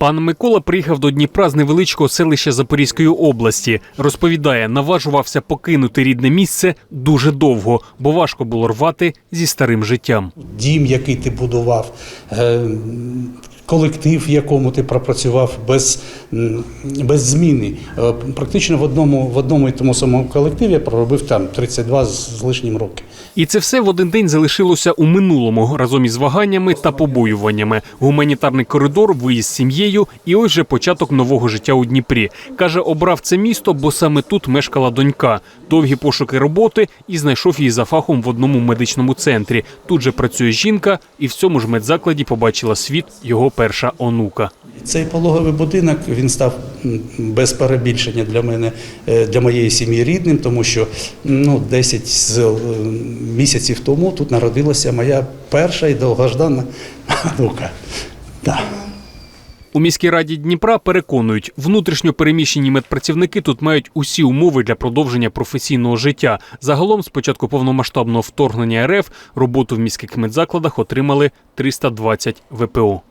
Пан Микола приїхав до Дніпра з невеличкого селища Запорізької області. Розповідає, наважувався покинути рідне місце дуже довго, бо важко було рвати зі старим життям. дім, який ти будував, е, колектив, в якому ти пропрацював без, без зміни. Е, Практично в одному, в одному і тому самому колективі я проробив там 32 з лишнім роки. І це все в один день залишилося у минулому разом із ваганнями та побоюваннями. Гуманітарний коридор, виїзд з сім'єю, і ось же початок нового життя у Дніпрі. каже, обрав це місто, бо саме тут мешкала донька. Довгі пошуки роботи і знайшов її за фахом в одному медичному центрі. Тут же працює жінка, і в цьому ж медзакладі побачила світ його перша онука. Цей пологовий будинок він став без перебільшення для мене, е, для моєї сім'ї рідним, тому що ну, 10 з, е, місяців тому тут народилася моя перша і довгождана онука. Да. У міській раді Дніпра переконують, внутрішньо переміщені медпрацівники тут мають усі умови для продовження професійного життя. Загалом, з початку повномасштабного вторгнення РФ, роботу в міських медзакладах отримали 320 ВПО.